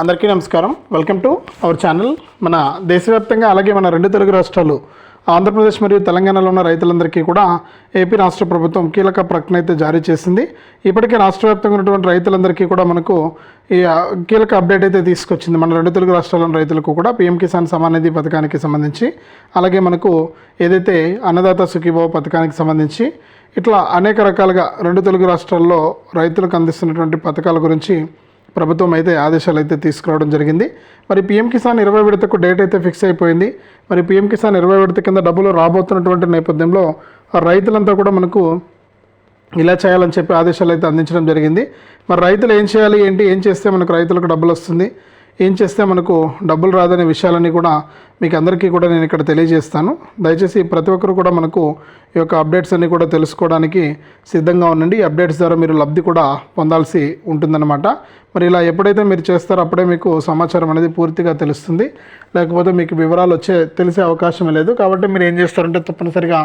అందరికీ నమస్కారం. Welcome to our channel మన దేశవ్యాప్తంగా అలాగే మన రెండు తెలుగు రాష్ట్రాలు ఆంధ్రప్రదేశ్ మరియు తెలంగాణలో ఉన్న రైతులందరికీ కూడా ఏపీ రాష్ట్ర ప్రభుత్వం కీలక ప్రకటన అయితే జారీ చేసింది. ఇప్పటికే రాష్ట్ర వ్యాప్తంగా ఉన్నటువంటి రైతులందరికీ కూడా మనకు ఈ కీలక అప్డేట్ అయితే తీసుకొచ్చింది. మన రెండు తెలుగు రాష్ట్రాల్లోని రైతులకు కూడా పీఎం కిసాన్ సమాన్ నిధి పథకానికి సంబంధించి అలాగే మనకు ఏదైతే అన్నదాత సుఖీభావ పథకానికి సంబంధించి ఇట్లా అనేక రకాలుగా రెండు తెలుగు రాష్ట్రాల్లో రైతులకు అందిస్తున్నటువంటి పథకాల గురించి ప్రభుత్వం అయితే ఆదేశాలు అయితే తీసుకురావడం జరిగింది. మరి పీఎం కిసాన్ ఇరవై విడతకు డేట్ అయితే ఫిక్స్ అయిపోయింది. మరి పీఎం కిసాన్ ఇరవై విడత కింద డబ్బులు రాబోతున్నటువంటి నేపథ్యంలో రైతులంతా కూడా మనకు ఇలా చేయాలని చెప్పి ఆదేశాలు అయితే అందించడం జరిగింది. మరి రైతులు ఏం చేయాలి ఏంటి ఏం చేస్తే మనకు రైతులకు డబ్బులు వస్తుంది ఏం చేస్తే మనకు డబ్బులు రాదనే విషయాలన్నీ కూడా మీకు అందరికీ కూడా నేను ఇక్కడ తెలియజేస్తాను. దయచేసి ప్రతి ఒక్కరు కూడా మనకు ఈ యొక్క అప్డేట్స్ అన్నీ కూడా తెలుసుకోవడానికి సిద్ధంగా ఉండండి. ఈ అప్డేట్స్ ద్వారా మీరు లబ్ధి కూడా పొందాల్సి ఉంటుందన్నమాట. మరి ఇలా ఎప్పుడైతే మీరు చేస్తారో అప్పుడే మీకు సమాచారం అనేది పూర్తిగా తెలుస్తుంది. లేకపోతే మీకు వివరాలు వచ్చే తెలిసే అవకాశం లేదు. కాబట్టి మీరు ఏం చేస్తారంటే తప్పనిసరిగా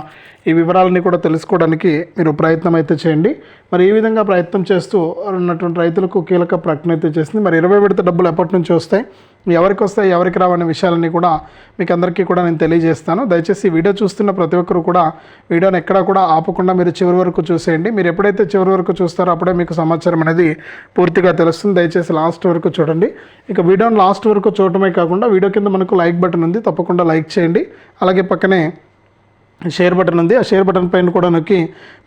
ఈ వివరాలని కూడా తెలుసుకోవడానికి మీరు ప్రయత్నం అయితే చేయండి. మరి ఈ విధంగా ప్రయత్నం చేస్తూ ఉన్నటువంటి రైతులకు కీలక ప్రకటన అయితే చేసింది. మరి ఇరవై విడత డబ్బులు ఎప్పటి నుంచి వస్తాయి? ఎవరికి వస్తాయి ఎవరికి రావనే విషయాలన్నీ కూడా మీకు అందరికీ కూడా నేను తెలియజేస్తాను. దయచేసి వీడియో చూస్తున్న ప్రతి ఒక్కరు కూడా వీడియోని ఎక్కడా కూడా ఆపకుండా మీరు చివరి వరకు చూసేయండి. మీరు ఎప్పుడైతే చివరి వరకు చూస్తారో అప్పుడే మీకు సమాచారం అనేది పూర్తిగా తెలుస్తుంది. దయచేసి లాస్ట్ వరకు చూడండి. ఇక వీడియోని లాస్ట్ వరకు చూడటమే కాకుండా వీడియో కింద మనకు లైక్ బటన్ ఉంది. తప్పకుండా లైక్ చేయండి. అలాగే పక్కనే షేర్ బటన్ ఉంది. ఆ షేర్ బటన్ పైన కూడా నొక్కి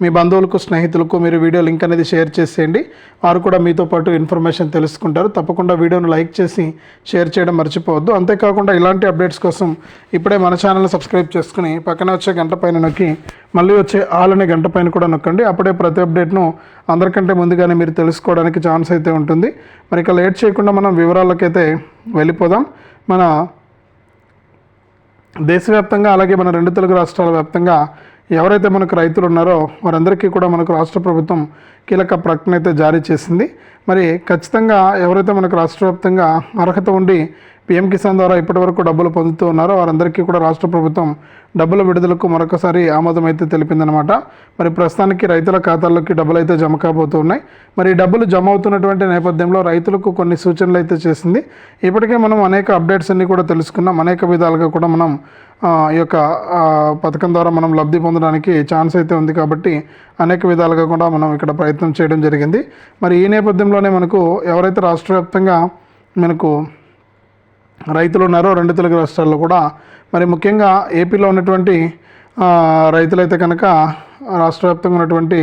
మీ బంధువులకు స్నేహితులకు మీరు వీడియో లింక్ అనేది షేర్ చేసేయండి. వారు కూడా మీతో పాటు ఇన్ఫర్మేషన్ తెలుసుకుంటారు. తప్పకుండా వీడియోను లైక్ చేసి షేర్ చేయడం మర్చిపోవద్దు. అంతేకాకుండా ఇలాంటి అప్డేట్స్ కోసం ఇప్పుడే మన ఛానల్ని సబ్స్క్రైబ్ చేసుకుని పక్కన వచ్చే గంట పైన నొక్కి మళ్ళీ వచ్చే ఆల్ అనే గంట పైన కూడా నొక్కండి. అప్పుడే ప్రతి అప్డేట్ను అందరికంటే ముందుగానే మీరు తెలుసుకోవడానికి ఛాన్స్ అయితే ఉంటుంది. మరి ఇక లేట్ చేయకుండా మనం వివరాలకైతే వెళ్ళిపోదాం. మన దేశవ్యాప్తంగా అలాగే మన రెండు తెలుగు రాష్ట్రాల వ్యాప్తంగా ఎవరైతే మనకు రైతులు ఉన్నారో వారందరికీ కూడా మనకు రాష్ట్ర ప్రభుత్వం కీలక ప్రకటన అయితే జారీ చేసింది. మరి ఖచ్చితంగా ఎవరైతే మనకు రాష్ట్ర వ్యాప్తంగా అర్హత ఉండి పీఎం కిసాన్ ద్వారా ఇప్పటివరకు డబ్బులు పొందుతూ ఉన్నారో వారందరికీ కూడా రాష్ట్ర ప్రభుత్వం డబ్బుల విడుదలకు మరొకసారి ఆమోదం అయితే తెలిపిందనమాట మరి ప్రస్తుతానికి రైతుల ఖాతాల్లోకి డబ్బులు అయితే జమ కాబోతూ ఉన్నాయి మరి డబ్బులు జమ అవుతున్నటువంటి నేపథ్యంలో రైతులకు కొన్ని సూచనలు అయితే చేసింది. ఇప్పటికే మనం అనేక అప్డేట్స్ అన్నీ కూడా తెలుసుకున్నాం. అనేక విధాలుగా కూడా మనం ఈ యొక్క పథకం ద్వారా మనం లబ్ధి పొందడానికి ఛాన్స్ అయితే ఉంది కాబట్టి అనేక విధాలుగా కూడా మనం ఇక్కడ ప్రయత్నం చేయడం జరిగింది. మరి ఈ నేపథ్యంలోనే మనకు ఎవరైతే రాష్ట్ర వ్యాప్తంగా మనకు రైతులు ఉన్నారో రెండు తెలుగు రాష్ట్రాల్లో కూడా మరి ముఖ్యంగా ఏపీలో ఉన్నటువంటి రైతులైతే కనుక రాష్ట్రవ్యాప్తంగా ఉన్నటువంటి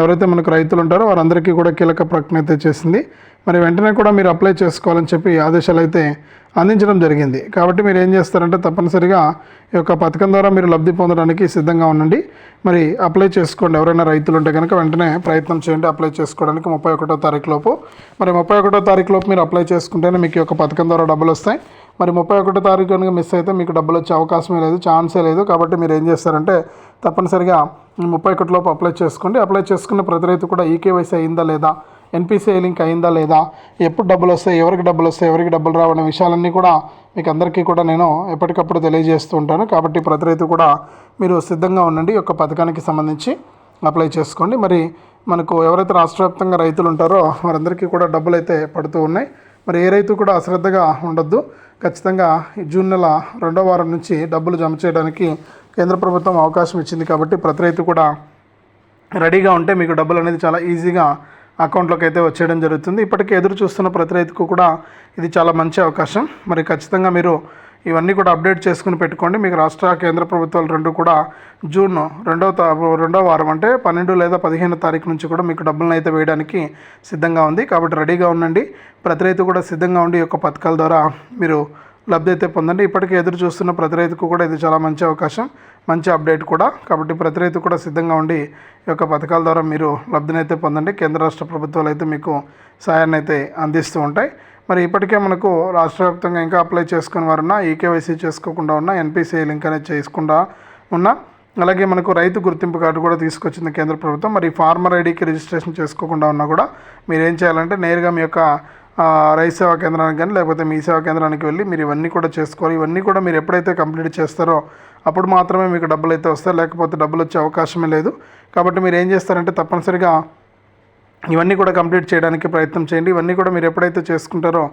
ఎవరైతే మనకు రైతులు ఉంటారో వారందరికీ కూడా కీలక ప్రకటన అయితే చేసింది. మరి వెంటనే కూడా మీరు అప్లై చేసుకోవాలని చెప్పి ఆదేశాలు అయితే అందించడం జరిగింది. కాబట్టి మీరు ఏం చేస్తారంటే తప్పనిసరిగా ఈ యొక్క పథకం ద్వారా మీరు లబ్ధి పొందడానికి సిద్ధంగా ఉండండి. మరి అప్లై చేసుకోండి. ఎవరైనా రైతులు ఉంటే కనుక వెంటనే ప్రయత్నం చేయండి అప్లై చేసుకోవడానికి. ముప్పై ఒకటో తారీఖు లోపు. మరి ముప్పై ఒకటో తారీఖు లోపు మీరు అప్లై చేసుకుంటేనే మీకు ఈ యొక్క పథకం ద్వారా డబ్బులు వస్తాయి. మరి ముప్పై ఒకటో తారీఖు కనుక మిస్ అయితే మీకు డబ్బులు వచ్చే అవకాశమే లేదు ఛాన్సే లేదు. కాబట్టి మీరు ఏం చేస్తారంటే తప్పనిసరిగా ముప్పై ఒకటి లోపు అప్లై చేసుకోండి. అప్లై చేసుకున్న ప్రతి రైతు కూడా ఈకేవైసీ అయిందా లేదా ఎన్పిసిఐ లింక్ అయిందా లేదా? ఎప్పుడు డబ్బులు వస్తాయి? ఎవరికి డబ్బులు వస్తాయి? ఎవరికి డబ్బులు రావనే విషయాలన్నీ కూడా మీకు అందరికీ కూడా నేను ఎప్పటికప్పుడు తెలియజేస్తూ ఉంటాను. కాబట్టి ప్రతి రైతు కూడా మీరు సిద్ధంగా ఉండండి. ఈ యొక్క పథకానికి సంబంధించి అప్లై చేసుకోండి. మరి మనకు ఎవరైతే రాష్ట్ర వ్యాప్తంగా రైతులు ఉంటారో వారందరికీ కూడా డబ్బులు అయితే పడుతూ ఉన్నాయి. మరి ఏ రైతు కూడా అశ్రద్ధగా ఉండొద్దు. ఖచ్చితంగా జూన్ నెల రెండో వారం నుంచి డబ్బులు జమ చేయడానికి కేంద్ర ప్రభుత్వం అవకాశం ఇచ్చింది. కాబట్టి ప్రతి రైతు కూడా రెడీగా ఉంటే మీకు డబ్బులు అనేది చాలా ఈజీగా అకౌంట్లోకి అయితే వచ్చేయడం జరుగుతుంది. ఇప్పటికే ఎదురు చూస్తున్న ప్రతి రైతుకు కూడా ఇది చాలా మంచి అవకాశం. మరి ఖచ్చితంగా మీరు ఇవన్నీ కూడా అప్డేట్ చేసుకుని పెట్టుకోండి. మీకు రాష్ట్ర కేంద్ర ప్రభుత్వాలు రెండు కూడా జూన్ రెండవ రెండవ వారం అంటే పన్నెండు లేదా పదిహేను తారీఖు నుంచి కూడా మీకు డబ్బులను అయితే వేయడానికి సిద్ధంగా ఉంది. కాబట్టి రెడీగా ఉండండి. ప్రతి రైతు కూడా సిద్ధంగా ఉండి ఈ యొక్క పథకాల ద్వారా మీరు లబ్ధి అయితే పొందండి. ఇప్పటికే ఎదురు చూస్తున్న ప్రతి రైతుకు కూడా ఇది చాలా మంచి అవకాశం మంచి అప్డేట్ కూడా. కాబట్టి ప్రతి రైతు కూడా సిద్ధంగా ఉండి ఈ యొక్క పథకాల ద్వారా మీరు లబ్ధిని అయితే పొందండి. కేంద్ర రాష్ట్ర ప్రభుత్వాలు అయితే మీకు సాయాన్ని అయితే అందిస్తూ ఉంటాయి. మరి ఇప్పటికే మనకు రాష్ట్ర వ్యాప్తంగా ఇంకా అప్లై చేసుకుని వారున్నా ఈకేవైసీ చేసుకోకుండా ఉన్న ఎన్పిసిఐ లింక్ అనేది చేసుకుండా ఉన్నా అలాగే మనకు రైతు గుర్తింపు కార్డు కూడా తీసుకొచ్చింది కేంద్ర ప్రభుత్వం. మరి ఫార్మర్ ఐడికి రిజిస్ట్రేషన్ చేసుకోకుండా ఉన్నా కూడా మీరు ఏం చేయాలంటే నేరుగా మీ యొక్క రైతు సేవా కేంద్రానికి కానీ లేకపోతే మీ సేవా కేంద్రానికి వెళ్ళి మీరు ఇవన్నీ కూడా చేసుకోవాలి. ఇవన్నీ కూడా మీరు ఎప్పుడైతే కంప్లీట్ చేస్తారో అప్పుడు మాత్రమే మీకు డబ్బులు అయితే వస్తాయి. లేకపోతే డబ్బులు వచ్చే అవకాశమే లేదు. కాబట్టి మీరు ఏం చేస్తారంటే తప్పనిసరిగా ఇవన్నీ కూడా కంప్లీట్ చేయడానికి ప్రయత్నం చేయండి. ఇవన్నీ కూడా మీరు ఎప్పుడైతే చేసుకుంటారో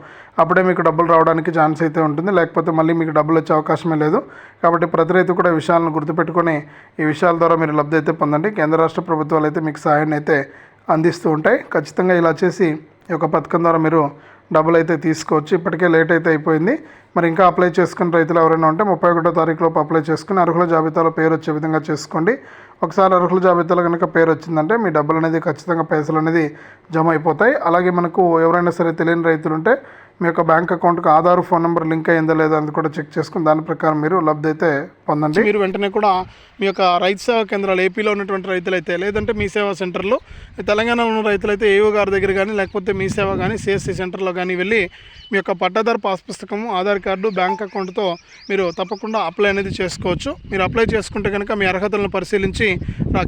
అప్పుడే మీకు డబ్బులు రావడానికి ఛాన్స్ అయితే ఉంటుంది. లేకపోతే మళ్ళీ మీకు డబ్బులు వచ్చే అవకాశమే లేదు. కాబట్టి ప్రతి రైతు కూడా విషయాలను గుర్తుపెట్టుకొని ఈ విషయాల ద్వారా మీరు లబ్ధి అయితే పొందండి. కేంద్ర రాష్ట్ర ప్రభుత్వాలు అయితే మీకు సహాయాన్ని అయితే అందిస్తూ ఉంటాయి. ఖచ్చితంగా ఇలా చేసి ఈ యొక్క పథకం ద్వారా మీరు డబ్బులు అయితే తీసుకోవచ్చు. ఇప్పటికే లేట్ అయితే అయిపోయింది. మరి ఇంకా అప్లై చేసుకుని రైతులు ఎవరైనా ఉంటే ముప్పై ఒకటో తారీఖులోపు అప్లై చేసుకుని అర్హుల జాబితాలో పేరు వచ్చే విధంగా చేసుకోండి. ఒకసారి అర్హుల జాబితాలో కనుక పేరు వచ్చిందంటే మీ డబ్బులు అనేది ఖచ్చితంగా పైసలు అనేది జమ అయిపోతాయి. అలాగే మనకు ఎవరైనా సరే తెలియని రైతులు ఉంటే మీ యొక్క బ్యాంక్ అకౌంట్కి ఆధార్ ఫోన్ నెంబర్ లింక్ అయిందో లేదా అని కూడా చెక్ చేసుకుని దాని ప్రకారం మీరు లబ్ధి అయితే పొందండి. మీరు వెంటనే కూడా మీ యొక్క రైతు సేవా కేంద్రాలు ఏపీలో ఉన్నటువంటి రైతులైతే లేదంటే మీ సేవా సెంటర్లో తెలంగాణలో ఉన్న రైతులైతే ఏఓ గారి దగ్గర కానీ లేకపోతే మీ సేవ కానీ సిఎస్సి సెంటర్లో కానీ వెళ్ళి మీ యొక్క పట్టాదారు పాస్ పుస్తకము ఆధార్ కార్డు బ్యాంక్ అకౌంట్తో మీరు తప్పకుండా అప్లై అనేది చేసుకోవచ్చు. మీరు అప్లై చేసుకుంటే కనుక మీ అర్హతలను పరిశీలించి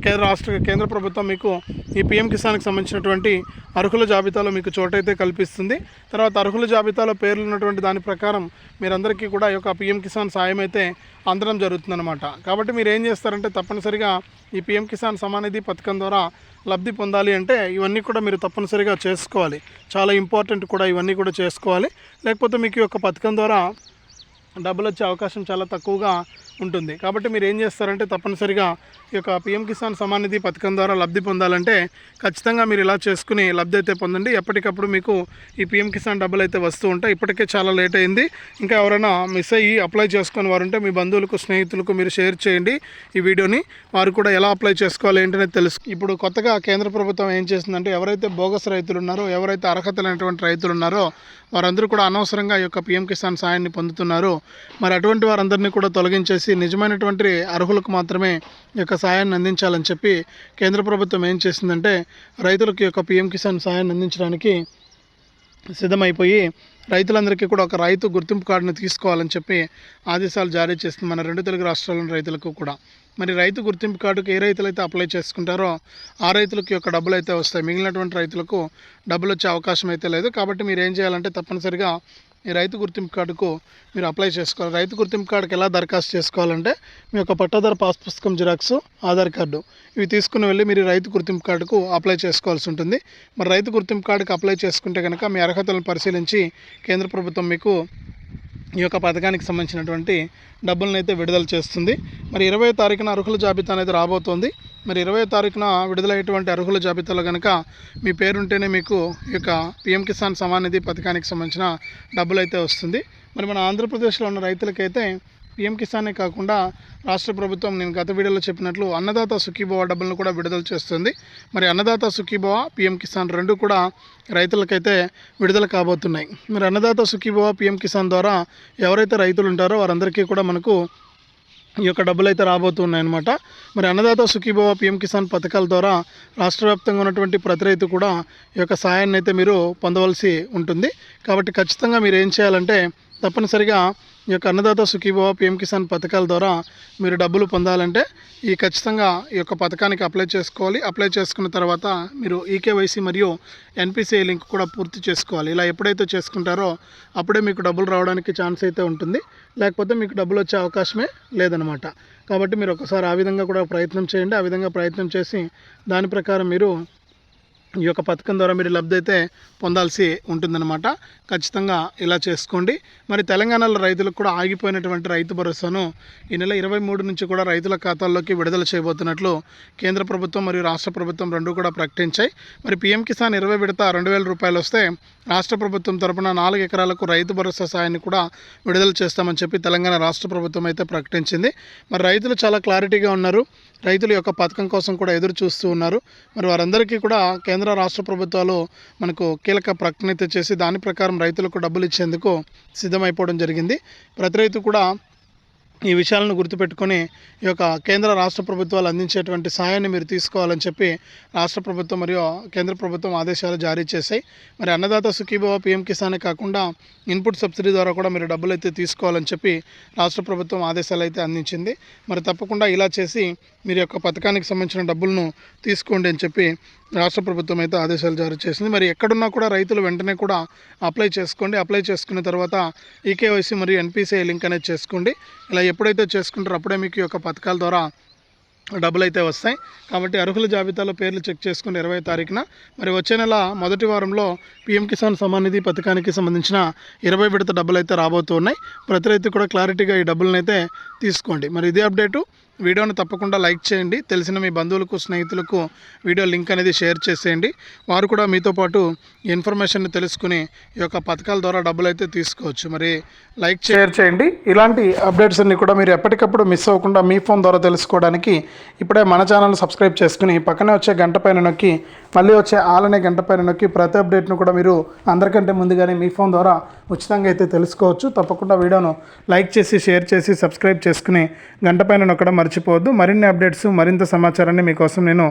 కేంద్ర రాష్ట్ర కేంద్ర ప్రభుత్వం మీకు ఈ పిఎం కిసాన్కి సంబంధించినటువంటి అర్హుల జాబితాలో మీకు చోటైతే కల్పిస్తుంది. తర్వాత అర్హుల జాబితా జాబితాలో పేర్లు ఉన్నటువంటి దాని ప్రకారం మీరందరికీ కూడా ఈ యొక్క పిఎం కిసాన్ సాయం అయితే అందడం జరుగుతుందన్నమాట. కాబట్టి మీరు ఏం చేస్తారంటే తప్పనిసరిగా ఈ పిఎం కిసాన్ సమానిధి పథకం ద్వారా లబ్ధి పొందాలి అంటే ఇవన్నీ కూడా మీరు తప్పనిసరిగా చేసుకోవాలి. చాలా ఇంపార్టెంట్ కూడా ఇవన్నీ కూడా చేసుకోవాలి. లేకపోతే మీకు ఈ యొక్క పథకం ద్వారా డబ్బులు వచ్చే అవకాశం చాలా తక్కువగా ఉంటుంది. కాబట్టి మీరు ఏం చేస్తారంటే తప్పనిసరిగా ఈ యొక్క పిఎం కిసాన్ సమాన్ నిధి పథకం ద్వారా లబ్ధి పొందాలంటే ఖచ్చితంగా మీరు ఇలా చేసుకుని లబ్ధి అయితే పొందండి. ఎప్పటికప్పుడు మీకు ఈ పిఎం కిసాన్ డబ్బులు అయితే వస్తూ ఉంటాయి. ఇప్పటికే చాలా లేట్ అయింది. ఇంకా ఎవరైనా మిస్ అయ్యి అప్లై చేసుకుని వారు ఉంటే మీ బంధువులకు స్నేహితులకు మీరు షేర్ చేయండి ఈ వీడియోని. వారు కూడా ఎలా అప్లై చేసుకోవాలి ఏంటనేది తెలుసు. ఇప్పుడు కొత్తగా కేంద్ర ప్రభుత్వం ఏం చేసిందంటే ఎవరైతే బోగస్ రైతులు ఉన్నారో ఎవరైతే అర్హత లేనటువంటి రైతులు ఉన్నారో వారందరూ కూడా అనవసరంగా ఈ యొక్క పిఎం కిసాన్ సాయాన్ని పొందుతున్నారు. మరి అటువంటి వారందరినీ కూడా తొలగించేసి నిజమైనటువంటి అర్హులకు మాత్రమే ఈ యొక్క సాయాన్ని అందించాలని చెప్పి కేంద్ర ప్రభుత్వం ఏం చేసిందంటే రైతులకు యొక్క పిఎం కిసాన్ సాయాన్ని అందించడానికి సిద్ధమైపోయి రైతులందరికీ కూడా ఒక రైతు గుర్తింపు కార్డును తీసుకోవాలని చెప్పి ఆదేశాలు జారీ చేస్తుంది మన రెండు తెలుగు రాష్ట్రాల్లోని రైతులకు కూడా. మరి రైతు గుర్తింపు కార్డుకు ఏ రైతులు అయితే అప్లై చేసుకుంటారో ఆ రైతులకు యొక్క డబ్బులు అయితే వస్తాయి. మిగిలినటువంటి రైతులకు డబ్బులు వచ్చే అవకాశం అయితే లేదు. కాబట్టి మీరు ఏం చేయాలంటే తప్పనిసరిగా ఈ రైతు గుర్తింపు కార్డుకు మీరు అప్లై చేసుకోవాలి. రైతు గుర్తింపు కార్డుకి ఎలా దరఖాస్తు చేసుకోవాలంటే మీ యొక్క పట్టాదారు పాస్ పుస్తకం జిరాక్స్ ఆధార్ కార్డు ఇవి తీసుకుని వెళ్ళి మీరు రైతు గుర్తింపు కార్డుకు అప్లై చేసుకోవాల్సి ఉంటుంది. మరి రైతు గుర్తింపు కార్డుకు అప్లై చేసుకుంటే కనుక మీ అర్హతలను పరిశీలించి కేంద్ర ప్రభుత్వం మీకు ఈ యొక్క పథకానికి సంబంధించినటువంటి డబ్బులను అయితే విడుదల చేస్తుంది. మరి ఇరవై తారీఖున అర్హుల జాబితా అనేది రాబోతోంది. మరి ఇరవై తారీఖున విడుదలయ్యేటువంటి అర్హుల జాబితాలో కనుక మీ పేరుంటేనే మీకు ఈ యొక్క పిఎం కిసాన్ సమాన్ నిధి పథకానికి సంబంధించిన డబ్బులు అయితే వస్తుంది. మరి మన ఆంధ్రప్రదేశ్లో ఉన్న రైతులకైతే పిఎం కిసానే కాకుండా రాష్ట్ర ప్రభుత్వం నేను గత వీడియోలో చెప్పినట్లు అన్నదాత సుఖీభవ డబ్బులను కూడా విడుదల చేస్తుంది. మరి అన్నదాత సుఖీభవ పిఎం కిసాన్ రెండు కూడా రైతులకైతే విడుదల కాబోతున్నాయి. మరి అన్నదాత సుఖీభవ పిఎం కిసాన్ ద్వారా ఎవరైతే రైతులు ఉంటారో వారందరికీ కూడా మనకు ఈ యొక్క డబ్బులు అయితే రాబోతున్నాయన్నమాట. మరి అన్నదాత సుఖీభవ పిఎం కిసాన్ పథకాల ద్వారా రాష్ట్ర వ్యాప్తంగా ఉన్నటువంటి ప్రతి రైతు కూడా ఈ యొక్క సాయాన్ని అయితే మీరు పొందవలసి ఉంటుంది. కాబట్టి ఖచ్చితంగా మీరు ఏం చేయాలంటే తప్పనిసరిగా ఈ యొక్క అన్నదాత సుఖీభవ పిఎం కిసాన్ పథకాల ద్వారా మీరు డబ్బులు పొందాలంటే ఈ ఖచ్చితంగా ఈ యొక్క పథకానికి అప్లై చేసుకోవాలి. అప్లై చేసుకున్న తర్వాత మీరు ఈకేవైసీ మరియు ఎన్పిసిఐ లింక్ కూడా పూర్తి చేసుకోవాలి. ఇలా ఎప్పుడైతే చేసుకుంటారో అప్పుడే మీకు డబ్బులు రావడానికి ఛాన్స్ అయితే ఉంటుంది. లేకపోతే మీకు డబ్బులు వచ్చే అవకాశమే లేదనమాట. కాబట్టి మీరు ఒకసారి ఆ విధంగా కూడా ప్రయత్నం చేయండి. ఆ విధంగా ప్రయత్నం చేసి దాని ప్రకారం మీరు ఈ యొక్క పథకం ద్వారా మీరు లబ్ధి అయితే పొందాల్సి ఉంటుందన్నమాట. ఖచ్చితంగా ఇలా చేసుకోండి. మరి తెలంగాణలో రైతులకు కూడా ఆగిపోయినటువంటి రైతు భరోసాను ఈ నెల ఇరవై మూడు నుంచి కూడా రైతుల ఖాతాల్లోకి విడుదల చేయబోతున్నట్లు కేంద్ర ప్రభుత్వం మరియు రాష్ట్ర ప్రభుత్వం రెండు కూడా ప్రకటించాయి. మరి పీఎం కిసాన్ ఇరవై విడత రెండు వేల రూపాయలు వస్తే రాష్ట్ర ప్రభుత్వం తరపున నాలుగు ఎకరాలకు రైతు భరోసా సాయాన్ని కూడా విడుదల చేస్తామని చెప్పి తెలంగాణ రాష్ట్ర ప్రభుత్వం అయితే ప్రకటించింది. మరి రైతులు చాలా క్లారిటీగా ఉన్నారు. రైతుల యొక్క పథకం కోసం కూడా ఎదురు చూస్తూ ఉన్నారు. మరి వారందరికీ కూడా కేంద్ర రాష్ట్ర ప్రభుత్వాలు మనకు కీలక ప్రకటన అయితే చేసి దాని ప్రకారం రైతులకు డబ్బులు ఇచ్చేందుకు సిద్ధమైపోవడం జరిగింది. ప్రతి రైతు కూడా ఈ విషయాలను గుర్తుపెట్టుకొని ఈ యొక్క కేంద్ర రాష్ట్ర ప్రభుత్వాలు అందించేటువంటి సహాయాన్ని మీరు తీసుకోవాలని చెప్పి రాష్ట్ర ప్రభుత్వం మరియు కేంద్ర ప్రభుత్వం ఆదేశాలు జారీ చేశాయి. మరి అన్నదాత సుఖీభవ పిఎం కిసానే కాకుండా ఇన్పుట్ సబ్సిడీ ద్వారా కూడా మీరు డబ్బులు అయితే తీసుకోవాలని చెప్పి రాష్ట్ర ప్రభుత్వం ఆదేశాలు అయితే అందించింది. మరి తప్పకుండా ఇలా చేసి మీరు యొక్క పథకానికి సంబంధించిన డబ్బులను తీసుకోండి అని చెప్పి రాష్ట్ర ప్రభుత్వం అయితే ఆదేశాలు జారీ చేసింది. మరి ఎక్కడున్నా కూడా రైతులు వెంటనే కూడా అప్లై చేసుకోండి. అప్లై చేసుకున్న తర్వాత ఈకేవైసీ మరియు ఎన్పిసిఐ లింక్ అనేది చేసుకోండి. ఇలా ఎప్పుడైతే చేసుకుంటారో అప్పుడే మీకు ఈ యొక్క పథకాల ద్వారా డబ్బులు అయితే వస్తాయి. కాబట్టి అర్హుల జాబితాలో పేర్లు చెక్ చేసుకుని ఇరవై తారీఖున మరి వచ్చే నెల మొదటి వారంలో పీఎం కిసాన్ సమ్మాన్ నిధి పథకానికి సంబంధించిన ఇరవై విడత డబ్బులు అయితే రాబోతున్నాయి. ప్రతి రైతు కూడా క్లారిటీగా ఈ డబ్బులను అయితే తీసుకోండి. మరి ఇదే అప్డేటు. వీడియోను తప్పకుండా లైక్ చేయండి. తెలిసిన మీ బంధువులకు స్నేహితులకు వీడియో లింక్ అనేది షేర్ చేసేయండి. వారు కూడా మీతో పాటు ఇన్ఫర్మేషన్ తెలుసుకుని ఈ యొక్క పథకాల ద్వారా డబ్బులు అయితే తీసుకోవచ్చు. మరి లైక్ షేర్ చేయండి. ఇలాంటి అప్డేట్స్ అన్ని కూడా మీరు ఎప్పటికప్పుడు మిస్ అవ్వకుండా మీ ఫోన్ ద్వారా తెలుసుకోవడానికి ఇప్పుడే మన ఛానల్ సబ్స్క్రైబ్ చేసుకుని పక్కనే వచ్చే గంట పైన నొక్కి మళ్ళీ వచ్చే ఆలనే గంట పైన నొక్కి ప్రతి అప్డేట్ను కూడా మీరు అందరికంటే ముందుగానే మీ ఫోన్ ద్వారా ఉచితంగా అయితే తెలుసుకోవచ్చు. తప్పకుండా వీడియోను లైక్ చేసి షేర్ చేసి సబ్స్క్రైబ్ చేసుకుని గంట పైన నొక్కడం మర్చిపోవద్దు. మరిన్ని అప్డేట్స్ మరింత సమాచారాన్ని మీకోసం నేను